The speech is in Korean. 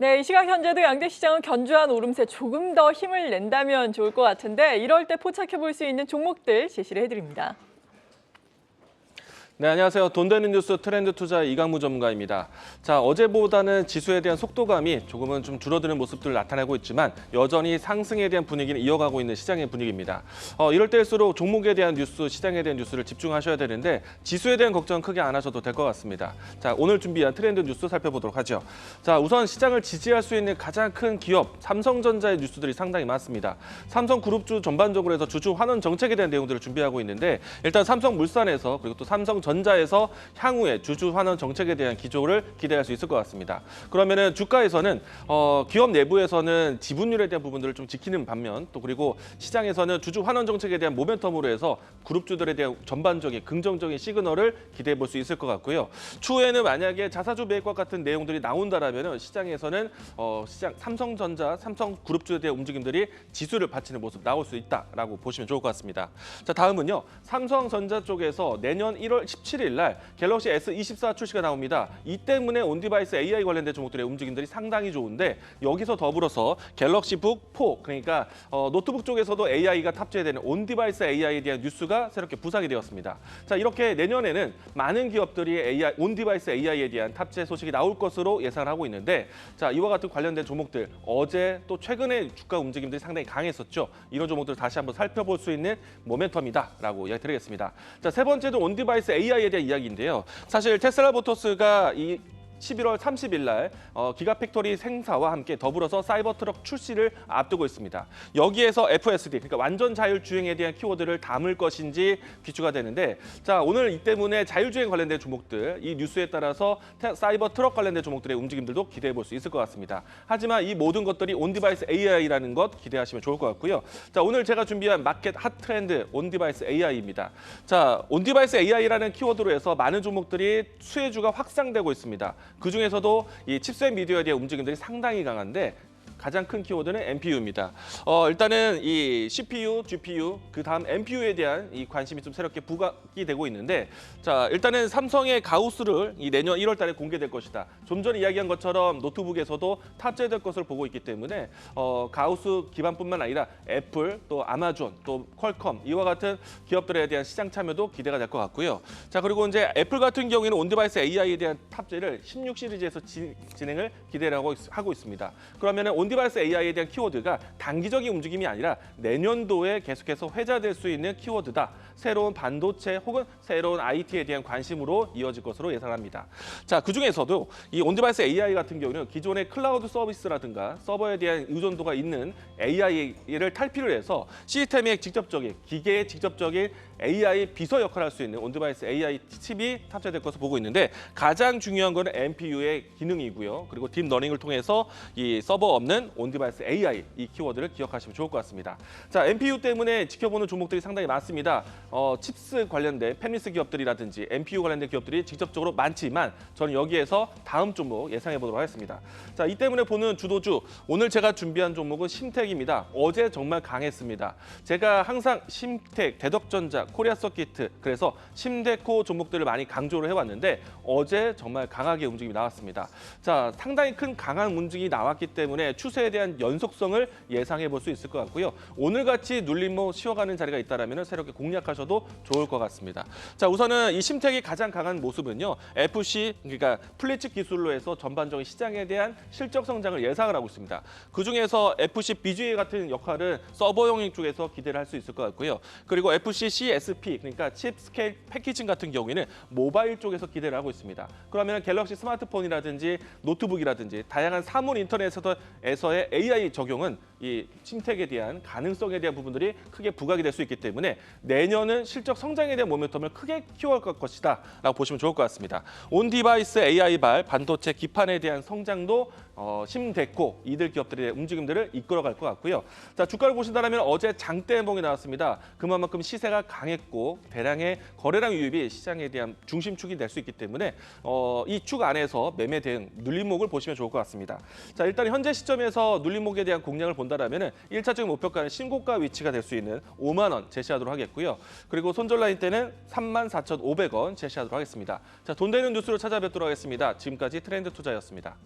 네, 이 시각 현재도 양대 시장은 견조한 오름세 조금 더 힘을 낸다면 좋을 것 같은데 이럴 때 포착해 볼 수 있는 종목들 제시를 해드립니다. 네, 안녕하세요. 돈 되는 뉴스 트렌드 투자 이강무 전문가입니다. 자, 어제보다는 지수에 대한 속도감이 조금은 좀 줄어드는 모습들을 나타내고 있지만 여전히 상승에 대한 분위기는 이어가고 있는 시장의 분위기입니다. 어, 이럴 때일수록 종목에 대한 뉴스, 시장에 대한 뉴스를 집중하셔야 되는데 지수에 대한 걱정은 크게 안 하셔도 될 것 같습니다. 자, 오늘 준비한 트렌드 뉴스 살펴보도록 하죠. 자, 우선 시장을 지지할 수 있는 가장 큰 기업 삼성전자의 뉴스들이 상당히 많습니다. 삼성그룹주 전반적으로 해서 주주 환원 정책에 대한 내용들을 준비하고 있는데 일단 삼성물산에서 그리고 또 삼성 전자에서 향후에 주주 환원 정책에 대한 기조를 기대할 수 있을 것 같습니다. 그러면은 주가에서는 어, 기업 내부에서는 지분율에 대한 부분들을 좀 지키는 반면 또 그리고 시장에서는 주주 환원 정책에 대한 모멘텀으로 해서 그룹주들에 대한 전반적인 긍정적인 시그널을 기대해 볼 수 있을 것 같고요. 추후에는 만약에 자사주 매입과 같은 내용들이 나온다라면은 시장에서는 어, 시장 삼성전자, 삼성그룹주에 대한 움직임들이 지수를 받치는 모습 나올 수 있다라고 보시면 좋을 것 같습니다. 자 다음은요 삼성전자 쪽에서 내년 1월 17일 날 갤럭시 S24 출시가 나옵니다. 이 때문에 온디바이스 AI 관련된 종목들의 움직임들이 상당히 좋은데 여기서 더불어서 갤럭시 북 4 그러니까 어, 노트북 쪽에서도 AI가 탑재되는 온디바이스 AI에 대한 뉴스가 새롭게 부상이 되었습니다. 자 이렇게 내년에는 많은 기업들이 AI 온디바이스 AI에 대한 탑재 소식이 나올 것으로 예상하고 있는데 자 이와 같은 관련된 종목들 어제 또 최근에 주가 움직임들이 상당히 강했었죠. 이런 종목들 다시 한번 살펴볼 수 있는 모멘텀이다라고 이야기 드리겠습니다. 자세 번째도 온디바이스 AI에 대한 이야기인데요. 사실 테슬라 모터스가 이 11월 30일 날 어, 기가팩토리 생사와 함께 더불어서 사이버 트럭 출시를 앞두고 있습니다. 여기에서 FSD 그러니까 완전 자율 주행에 대한 키워드를 담을 것인지 귀추가 되는데 자 오늘 이 때문에 자율 주행 관련된 종목들 이 뉴스에 따라서 태- 사이버 트럭 관련된 종목들의 움직임들도 기대해 볼 수 있을 것 같습니다. 하지만 이 모든 것들이 온디바이스 AI라는 것 기대하시면 좋을 것 같고요. 자 오늘 제가 준비한 마켓 핫 트렌드 온디바이스 AI입니다. 자 온디바이스 AI라는 키워드로 해서 많은 종목들이 수혜주가 확산되고 있습니다. 그 중에서도 이 칩셋 미디어에 대한 움직임들이 상당히 강한데 가장 큰 키워드는 NPU입니다. 어, 일단은 이 CPU, GPU, 그 다음 NPU에 대한 이 관심이 좀 새롭게 부각이 되고 있는데, 자 일단은 삼성의 가우스를 이 내년 1월 달에 공개될 것이다. 좀 전에 이야기한 것처럼 노트북에서도 탑재될 것을 보고 있기 때문에 어, 가우스 기반뿐만 아니라 애플, 또 아마존, 또 퀄컴 이와 같은 기업들에 대한 시장 참여도 기대가 될 것 같고요. 자 그리고 이제 애플 같은 경우에는 온디바이스 AI에 대한 탑재를 16 시리즈에서 진, 진행을 기대를 하고, 있, 하고 있 습니다. 그러면은 온디바이스 AI에 대한 키워드가 단기적인 움직임이 아니라 내년도에 계속해서 회자될 수 있는 키워드다. 새로운 반도체 혹은 새로운 IT에 대한 관심으로 이어질 것으로 예상합니다. 자, 그 중에서도 이 온디바이스 AI 같은 경우는 기존의 클라우드 서비스라든가 서버에 대한 의존도가 있는 AI를 탈피를 해서 시스템의 직접적인 기계의 직접적인 AI 비서 역할을 할 수 있는 온디바이스 AI 칩이 탑재될 것으로 보고 있는데 가장 중요한 거는 NPU의 기능이고요. 그리고 딥러닝을 통해서 이 서버 없는 온디바이스 AI 이 키워드를 기억하시면 좋을 것 같습니다. 자, NPU 때문에 지켜보는 종목들이 상당히 많습니다. 어, 칩스 관련된 펜미스 기업들이라든지 NPU 관련된 기업들이 직접적으로 많지만 저는 여기에서 다음 종목 예상해 보도록 하겠습니다. 자, 이 때문에 보는 주도주 오늘 제가 준비한 종목은 심택입니다. 어제 정말 강했습니다. 제가 항상 심택, 대덕전자, 코리아 서키트 그래서 심대코 종목들을 많이 강조를 해왔는데 어제 정말 강하게 움직임이 나왔습니다. 자, 상당히 큰 강한 움직임이 나왔기 때문에 추세에 대한 연속성을 예상해 볼 수 있을 것 같고요. 오늘 같이 눌림목 쉬어가는 자리가 있다라면 새롭게 공략하셔도 좋을 것 같습니다. 자, 우선은 이 심택이 가장 강한 모습은요. FC 그러니까 플래치 기술로 해서 전반적인 시장에 대한 실적 성장을 예상을 하고 있습니다. 그 중에서 FC BGA 같은 역할은 서버 영역 쪽에서 기대를 할 수 있을 것 같고요. 그리고 FC CSP 그러니까 칩 스케일 패키징 같은 경우에는 모바일 쪽에서 기대를 하고 있습니다. 그러면 갤럭시 스마트폰이라든지 노트북이라든지 다양한 사물 인터넷에서의 AI 적용은 이 침택에 대한 가능성에 대한 부분들이 크게 부각이 될 수 있기 때문에 내년은 실적 성장에 대한 모멘텀을 크게 키워갈 것이다 라고 보시면 좋을 것 같습니다. 온 디바이스 AI발 반도체 기판에 대한 성장도 어, 심됐고 이들 기업들의 움직임들을 이끌어갈 것 같고요. 자 주가를 보신다면 어제 장대봉이 나왔습니다. 그만큼 시세가 강했고 대량의 거래량 유입이 시장에 대한 중심축이 될 수 있기 때문에 어, 이 축 안에서 매매 대응 눌림목을 보시면 좋을 것 같습니다. 자 일단 현재 시점에서 눌림목에 대한 공략을 본다라면 1차적인 목표가는 신고가 위치가 될 수 있는 5만 원 제시하도록 하겠고요. 그리고 손절 라인 때는 3만 4,500원 제시하도록 하겠습니다. 자 돈 되는 뉴스로 찾아뵙도록 하겠습니다. 지금까지 트렌드 투자였습니다.